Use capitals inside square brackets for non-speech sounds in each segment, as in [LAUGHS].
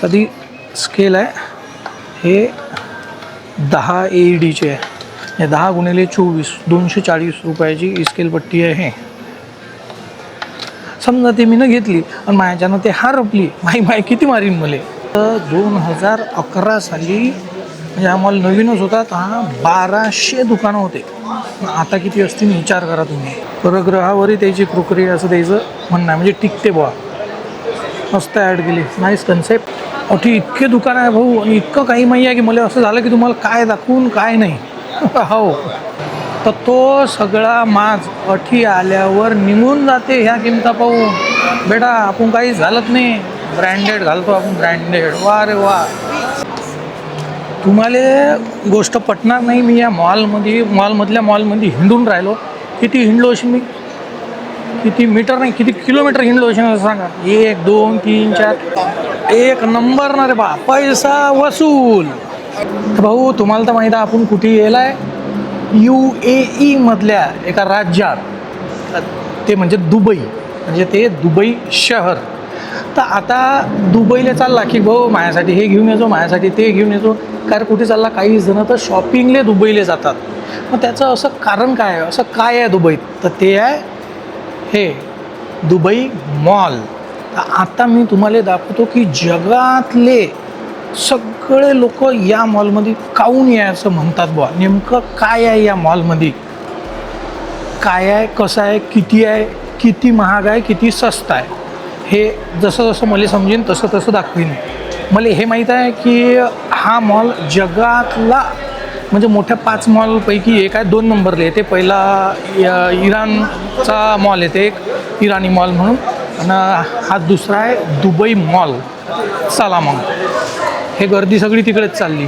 साधी स्केल आहे. हे दहा ए ई डीचे आहे. हे दहा गुणिले चोवीस दोनशे चाळीस रुपयाची स्केल पट्टी आहे. समजा ते मी न घेतली आणि माझ्यानं ते हरपली माई माय किती मारीन मले. तर दोन हजार अकरा साली म्हणजे हा मॉल नवीनच होता तर हा बाराशे दुकानं होते. आता किती असतील विचार करा तुम्ही. परग्रहावरही त्याची प्रक्रिया असं द्यायचं म्हणणं आहे. म्हणजे टिकते बुवा. मस्त ॲड केली. नाईस कन्सेप्ट अठी इतके दुकान आहे भाऊ आणि इतकं काही माही आहे की मला असं झालं की तुम्हाला काय दाखवून काय नाही. [LAUGHS] हो. तर तो सगळा माज अठी आल्यावर निघून जाते ह्या किमता पाहून. बेटा आपण काही झालंच नाही. ब्रँडेड घालतो आपण ब्रँडेड वा रे वा. तुम्हाला गोष्ट पटणार नाही मी या मॉलमध्ये मॉलमधल्या मॉलमध्ये हिंडून राहिलो. किती हिंडलो अशी मी? किती मीटर नाही किती किलोमीटर हिंडलो सांगा. एक दोन तीन चार. एक नंबर ना रे बा पैसा वसूल. तर भाऊ तुम्हाला तर माहीत आहे आपण कुठे येला आहे यू ए ईमधल्या एका राज्यात. ते म्हणजे दुबई. म्हणजे ते दुबई शहर. तर आता दुबईला चालला की भाऊ माझ्यासाठी हे घेऊन येतो माझ्यासाठी ते घेऊन येतो कारण कुठे चालला काही जण तर शॉपिंगले दुबईला जातात. मग त्याचं असं कारण काय आहे? असं काय आहे दुबईत? तर ते आहे हे दुबई मॉल. तर आता मी तुम्हाला दाखवतो की जगातले सगळे लोक या मॉलमध्ये काऊन यायचं म्हणतात बुवा. नेमकं काय आहे या मॉलमध्ये? काय आहे कसं आहे किती आहे किती महाग आहे किती स्वस्त आहे? हे जसं जसं मला समजेन तसं तसं दाखवीन. मला हे माहीत आहे की हा मॉल जगातला म्हणजे मोठ्या पाच मॉलपैकी एक आहे दोन नंबरले येते. पहिला इराणचा मॉल येते एक इराणी मॉल म्हणून. आणि हा दुसरा आहे दुबई मॉल चला मग हे गर्दी सगळी तिकडेच चालली.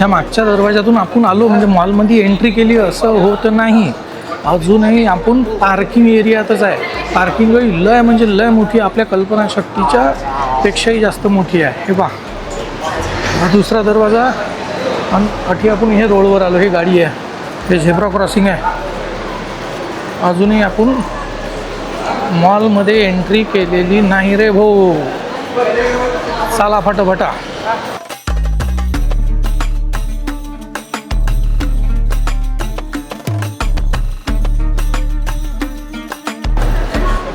ह्या मागच्या दरवाजातून आपण आलो म्हणजे मॉलमध्ये एंट्री केली असं होत नाही. अजूनही आपण पार्किंग एरियातच आहे. पार्किंग लय म्हणजे लय मोठी आपल्या कल्पनाशक्तीच्या पेक्षाही जास्त मोठी आहे. हे पहा. हा दुसरा दरवाजा. आणि अठी आपण हे रोडवर आलो हे गाडी आहे. हे झेब्रा क्रॉसिंग आहे. अजूनही आपण मॉलमध्ये एंट्री केलेली नाही रे भाऊ. चाला फटाफटा.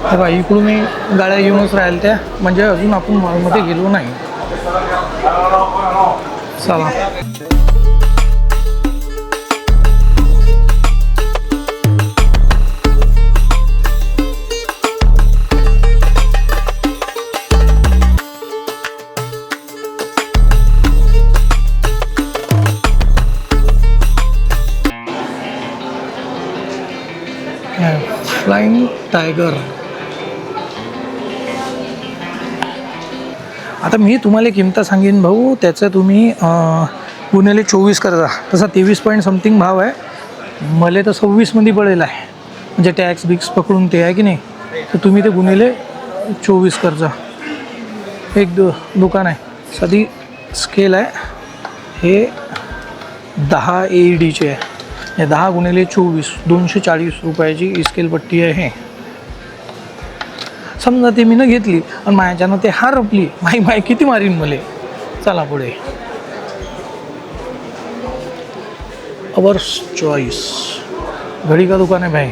हे बघा इकडून मी गाड्या येऊनच राहिल त्या. म्हणजे अजून आपण मॉलमध्ये गेलो नाही. चला. फ्लाइंग टायगर आता मी तुम्हाला किंमत सांगेन भाऊ त्याचं तुम्ही अं, गुन्हेले चोवीस करता तसा तेवीस पॉईंट समथिंग भाव आहे. मला तर सव्वीसमध्ये पडेल आहे. म्हणजे टॅक्स बिक्स पकडून ते आहे की नाही तर तुम्ही ते गुन्हेले चोवीस करजा एक दु दुकान आहे. साधी स्केल आहे. हे दहा ए ई डीचे आहे. हे दहा गुन्हेले चोवीस दोनशे चाळीस रुपयाची स्केल पट्टी आहे समजा ते मी न घेतली आणि माझ्यानं ते हरपली माई माय किती मारीन मले. चला पुढे. अवर्स चॉईस घडी का दुकान आहे भाई?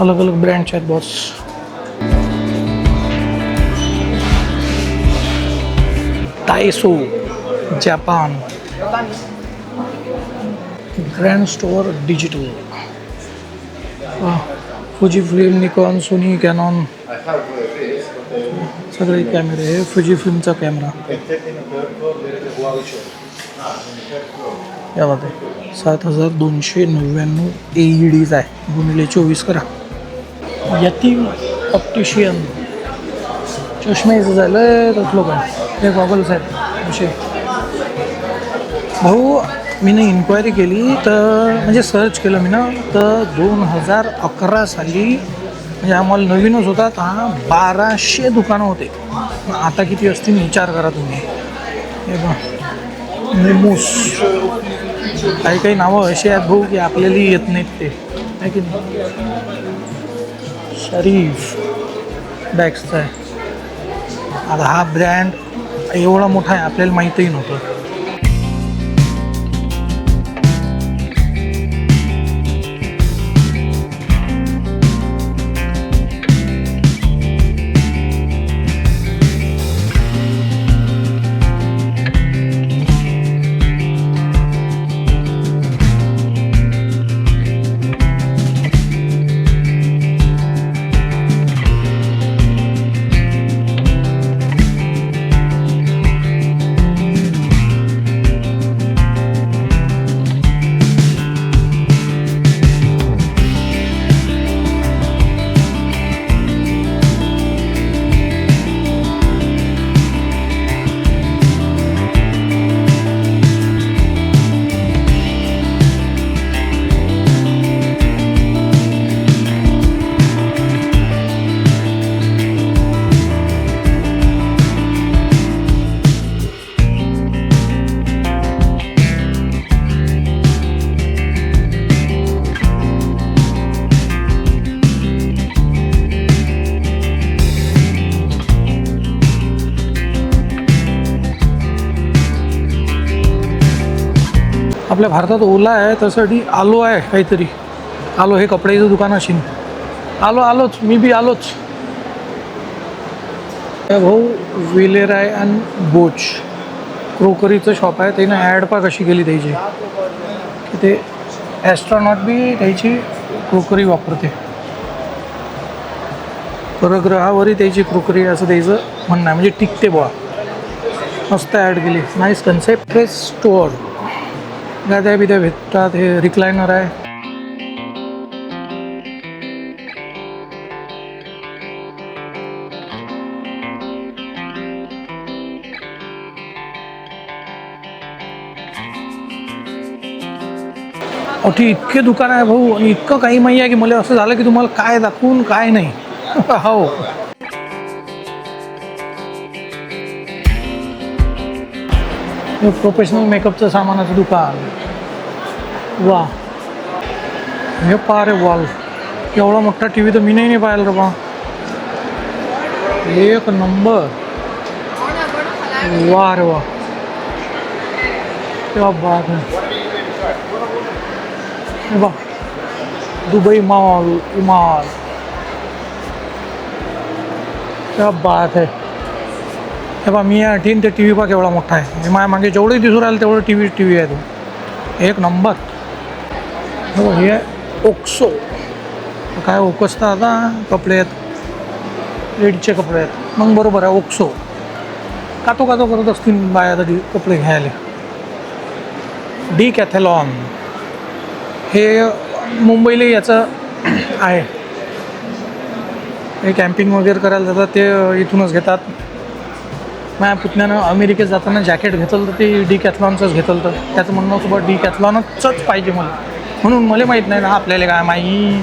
अलग अलग ब्रँडचे आहेत boss टायसो Japan brand store digital Fuji film Nikon Sony Canon सगळे कॅमेरे हे फुजी फिल्मचा कॅमेरा या बात सात हजार दोनशे नव्याण्णव ए ई डीज आहे. गुणिले चोवीस करा. यतीम ऑप्टिशियन चष्मेचं झालं तर लोक. हे गॉगल्स आहेत. असे भाऊ मी ना इन्क्वायरी केली तर म्हणजे सर्च केलं मी ना तर दोन हजार अकरा साली म्हणजे हा मॉल नवीनच होता तर हा बाराशे दुकानं होते. आता किती असतील विचार करा तुम्ही. हे बघ. निमूस काही काही नावं अशी आहेत भाऊ की आपल्याला येत नाहीत ते. आहे की नाही? शरीफ. बॅग्सचा आहे. आता हा ब्रँड एवढा मोठा आहे आपल्याला माहीतही नव्हतं. आपल्या भारतात ओला आहे त्यासाठी आलो आहे काहीतरी. आलो हे कपड्याचं दुकान असेल. आलो आलोच मी बी आलोच. हे भाऊ विलेराय अँड बोच क्रोकरीचं शॉप आहे. त्यानं ॲड पा कशी केली त्याची की ते ॲस्ट्रॉनॉट बी त्याची क्रोकरी वापरते. परग्रहावरही त्याची क्रोकरी असं त्याचं म्हणणं आहे. म्हणजे टिकते बुवा. मस्त ॲड केली. नाईस कन्सेप्ट हे स्टोअर गाद्या बिद्या भेटतात हे रिक्लायनर आहे. अठी इतके दुकान आहे भाऊ आणि इतकं काही माहिती आहे की मला असं झालं की तुम्हाला काय दाखवून काय नाही. [LAUGHS] हो. हे प्रोफेशनल मेकअपचं सामानाचं दुकान. वा. हे पार रे वॉल एवढा मोठा टी व्ही तर मी नाही पाहिलं रे बा. एक नंबर. वा रे वा. क्या बात है. वा. दुबई मॉल इमाल. क्या बात है. हे बा मी आठीन ते टी व्ही पहा केवढा मोठा आहे. मी माझ्या मागे जेवढंही दिसून राहिलं तेवढं टी व्ही टी व्ही आहे तो. एक नंबर. हो हे आहे ओक्सो. काय ओकसता आता कपडे आहेत. लेडीजचे कपडे आहेत. मग बरोबर आहे ओक्सो. कातो कातो करत असतील बाया तरी कपडे घ्यायला. Decathlon. हे मुंबईला याचं आहे. हे कॅम्पिंग वगैरे करायला जातात ते इथूनच घेतात. माझ्या पुतण्यानं अमेरिकेत जाताना जॅकेट घेतलं तर ते डी कॅथलॉनचंच घेतलं तर त्याचं म्हणणं होतं बा डी कॅथलॉनचंच पाहिजे मला. म्हणून मला माहीत नाही ना आपल्याला काय माही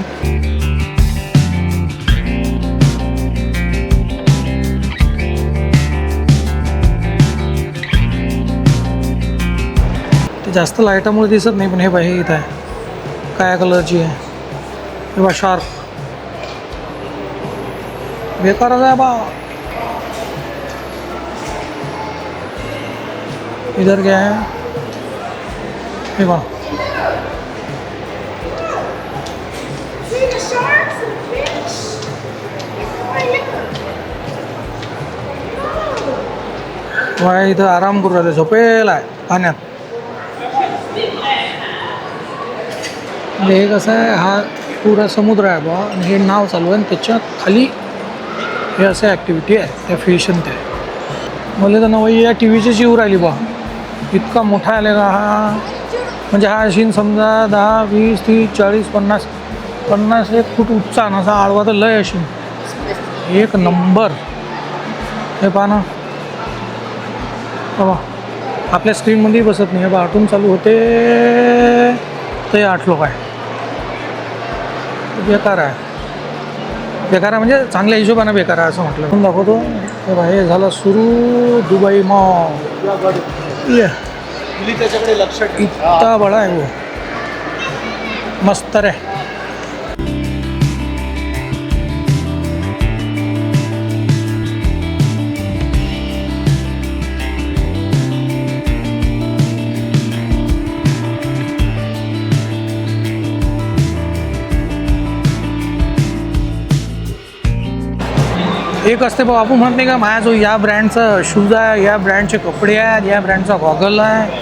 ते जास्त लाईटामुळे दिसत नाही पण हे बा हे इथं आहे. काय कलरची आहे. हे बा शार्प बेकारच आहे बा इधर क्या है। हे बा इथं आराम करू राहिले झोपेला हो। आहे पाण्यात म्हणजे हे कसं आहे हा पुरा समुद्र आहे बा आणि हे नाव चालू आहे त्याच्याखाली हे असं ॲक्टिव्हिटी आहे त्या फिशन ते. मला तर नवई या टी व्हीची जीव राहिली बा इतका मोठा आलेला हा. म्हणजे हा अशीन समजा दहा वीस तीस चाळीस पन्नास पन्नास एक फूट उच्चा असा आळवा तर लय अशीन. एक नंबर. हे पहा ना. बाबा आपल्या स्क्रीनमध्ये बसत नाही. बा आठून चालू होते. ते आठ लोक आहे. बेकार आहे. बेकार आहे म्हणजे चांगल्या हिशोबानं बेकार आहे असं म्हटलं. दाखवतो. हे बा हे झालं सुरू दुबई मॉल. ठेव. इतना बड़ा है वो. मस्त रे. एक असते बाबा आपण म्हणत नाही का माझ्या जो या ब्रँडचा शूज आहे या ब्रँडचे कपडे आहेत या ब्रँडचा गॉगल आहे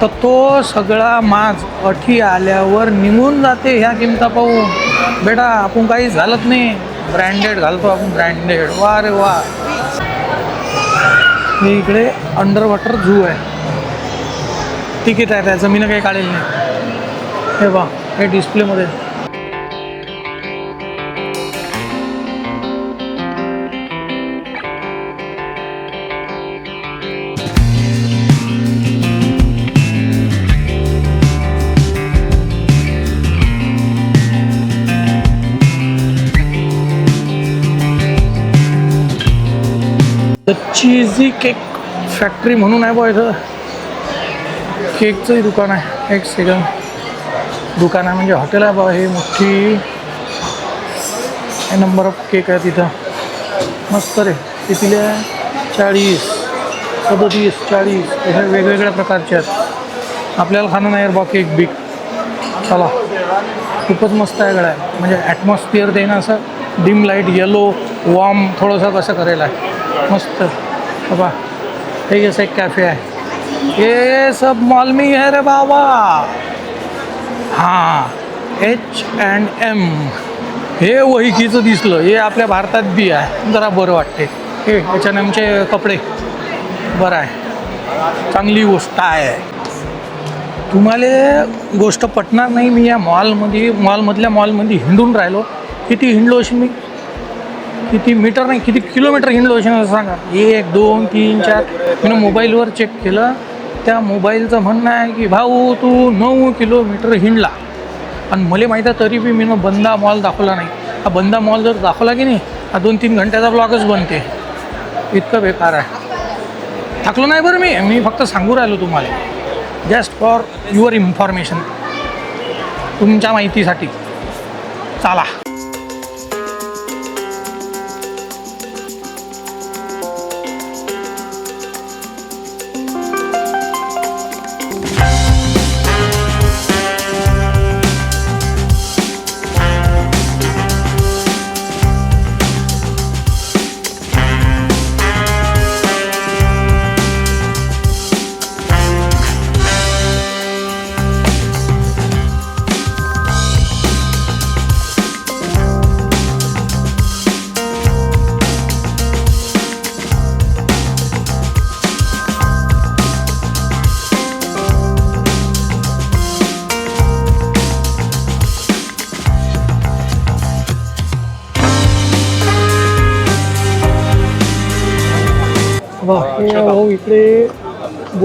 तर तो सगळा माज अठी आल्यावर निघून जाते ह्या किमता पाहून. बेटा आपण काही घालत नाही. ब्रँडेड घालतो आपण ब्रँडेड वा रे वा. मी इकडे अंडर वॉटर झू आहे. तिकीट आहे त्याचं मी काही काढेल नाही. हे वा हे डिस्प्लेमध्ये चीजी चीझी केक फॅक्टरी म्हणून आहे बा इथं. केकचंही दुकान आहे. एक सेकंड दुकान आहे म्हणजे हॉटेल आहे बा हे मोठी. नंबर ऑफ केक आहे तिथं. मस्त रे. कितीले चाळीस. सदतीस चाळीस. अशा वेगवेगळ्या प्रकारचे आहेत. आपल्याला खाणं नाही बा केक बिक चला. खूपच मस्त आहे गड्या. म्हणजे ॲटमॉस्फिअर ते ना असं डिम लाइट येलो वॉर्म थोडंसं कसं करेल आहे. मस्त. बाबा हे असं एक कॅफे आहे. ये सब मॉल में है रे बाबा. हां एच अँड एम हे वहिकीचं दिसलं. हे आपल्या भारतात बी आहे. जरा बरं वाटते हे एच अँड एमचे कपडे. बरं आहे. चांगली गोष्ट आहे. तुम्हाला गोष्ट पटणार नाही. मी या मॉलमध्ये मॉलमधल्या मॉलमध्ये हिंडून राहिलो. किती हिंडलो अशी मी? किती मीटर नाही किती किलोमीटर हिंडलो असेल सांगा. एक दोन तीन चार. मी मोबाईलवर चेक केलं. त्या मोबाईलचं म्हणणं आहे की भाऊ तू नऊ किलोमीटर हिंडला. आणि मला माहीत आहे तरी बी मी बंदा मॉल दाखवला नाही. हा बंदा मॉल जर दाखवला की नाही हा दोन तीन घंट्याचा ब्लॉगच बनते. इतकं बेकार आहे. थकलो नाही बरं मी. मी फक्त सांगू राहिलो तुम्हाला. जस्ट फॉर युअर इन्फॉर्मेशन तुमच्या माहितीसाठी. चाला.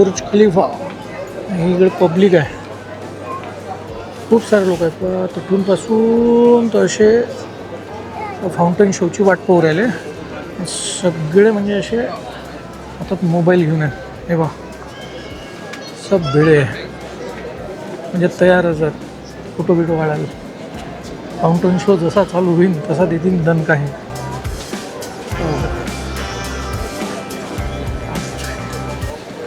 बुर्ज खलिफा. इकडे पब्लिक आहे. खूप सारे लोक आहेत. तिथूनपासून तर असे फाउंटन शोची वाट पाहू राहिले. सगळे म्हणजे असे हातात मोबाईल घेऊन आहेत. हे बा सब भिडे. आहे म्हणजे तयारच आहेत फोटो बिटो काढायला. फाउंटन शो जसा चालू होईल तसा देतील दन काही.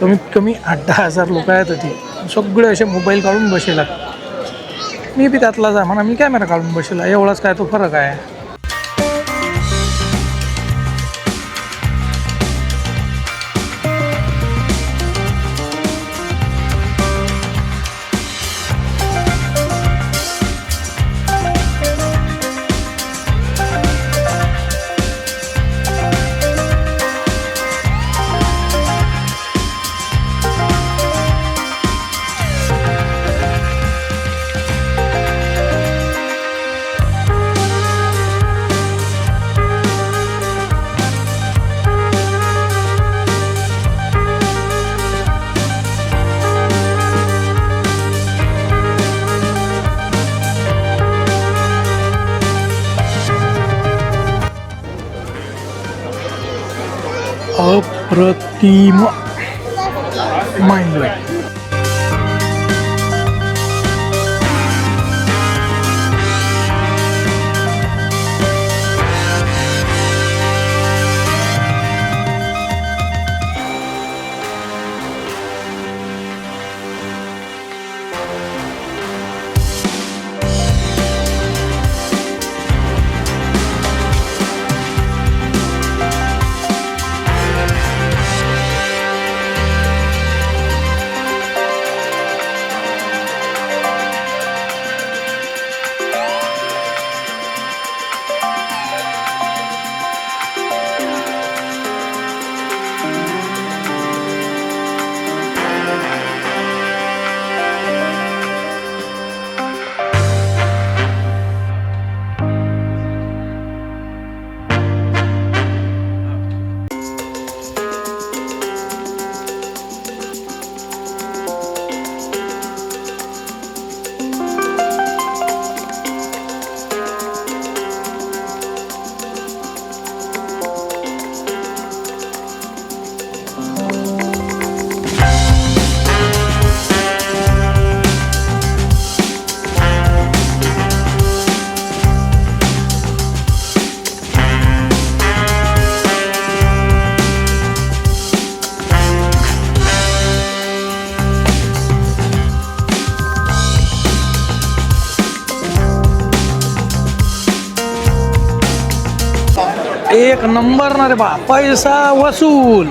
कमीत कमी आठ दहा हजार लोक आहेत ती सगळे असे मोबाईल काढून बसेला मी बी त्यातलाच आहे म्हणा मी कॅमेरा काढून बसेला एवढाच काय तो फरक आहे? अप्रतिम माइंड एक नंबर ना रे बा पैसा वसूल.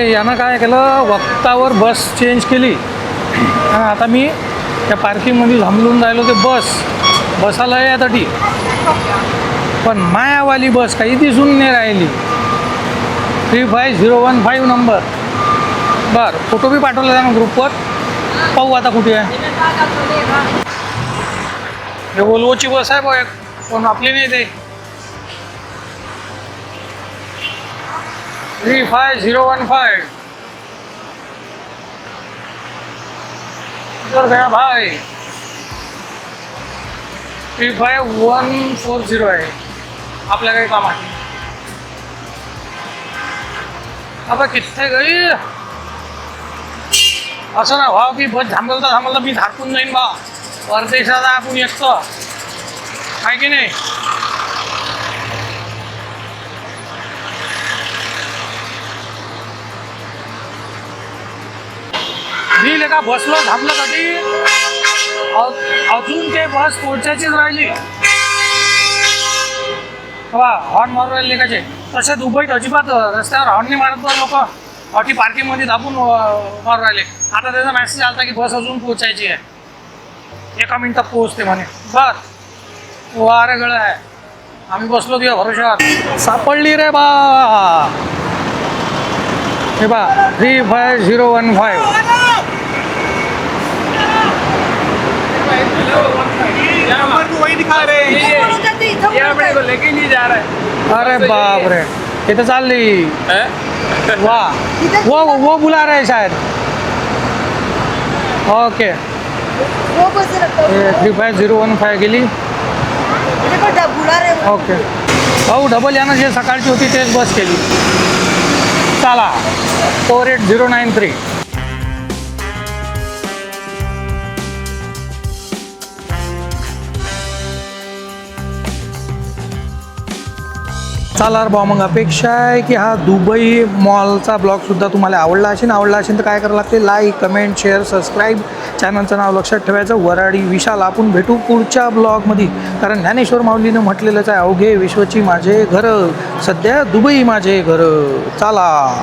यानं काय केलं वक्तावर बस चेंज केली. आणि आता मी त्या पार्किंगमध्ये थांबलून राहिलो ते बस. बसाला आहे पण मायावाली बस काही दिसून नाही राहिली. Three five zero one five number बर फोटो बी पाठवला त्यानं ग्रुपवर पाहू आता कुठे आहे. हे वोल्वोची बस आहे बघ पण आपली नाही ते. Three five zero one five इधर गया भाई three five one four zero आहे आपल्या काही कामात आता किथे गई असं ना भाव की बस थांबवता थांबवता मी थाकून जाईन बा परदेशात आपण एकटं आहे की नाही मी लेखा बसलो थांबलं कधी? अजून ते बस पोचायचीच राहिली. वा हॉर्न मारू राहिले लेखाचे तसे दुबईत अजिबात रस्त्यावर हॉर्न नाही मारत बरं लोक. अटी पार्किंगमध्ये दाबून मारू राहिले. आता त्याचा मेसेज आला की बस अजून पोचायची आहे. एका मिनिटात पोहोचते म्हणे. बर. वारे गळ आहे. आम्ही बसलो तुझ्या भरोशावर सापडली रे बा. हे बा three five zero one five number तो वही दिखा रहे हैं ये ये अपने को लेके नहीं जा रहा है अरे बाप रे ये तो चालली वाह वो वो बुला रहे हैं. शायद okay three five zero one five गेली देखो डब बुला रहे हो। ओके. भाऊ डबल यानं जे सकाळची होती तेच बस केली. चला. Four eight zero nine three चला रे मग अपेक्षा आहे की हा दुबई मॉलचा ब्लॉगसुद्धा तुम्हाला आवडला असेल. आवडला असेल तर काय करावं लागते? लाईक कमेंट शेअर सबस्क्राईब चॅनलचं नाव लक्षात ठेवायचं. वराडी विशाल. आपण भेटू पुढच्या ब्लॉगमध्ये. कारण ज्ञानेश्वर माऊलीनं म्हटलेलंच आहे अवघे विश्वची माझे घरं. सध्या दुबई माझे घरं. चला.